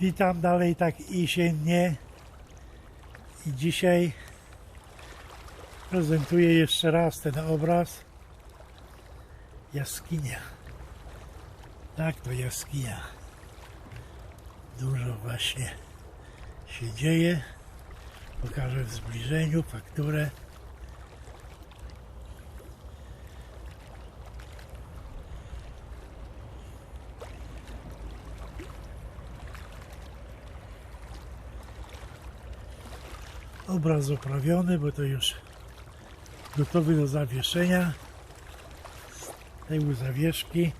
Witam dalej tak jesiennie i dzisiaj prezentuję jeszcze raz ten obraz jaskinia. Tak to jaskinia. Dużo właśnie się dzieje. Pokażę w zbliżeniu fakturę obraz oprawiony, bo to już gotowy do zawieszenia. Tej zawieszki.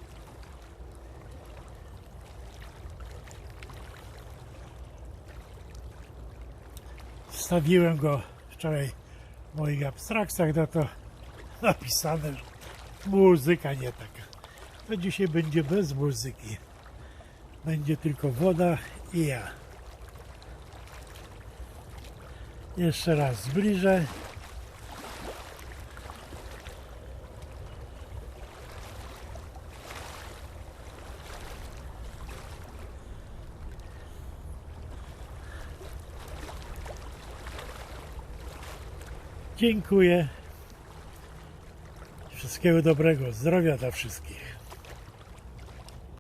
Wstawiłem go wczoraj w moich abstrakcjach, no to napisane, że muzyka nie taka. To dzisiaj będzie bez muzyki. Będzie tylko woda i ja. Jeszcze raz zbliżę. Dziękuję. Wszystkiego dobrego. Zdrowia dla wszystkich.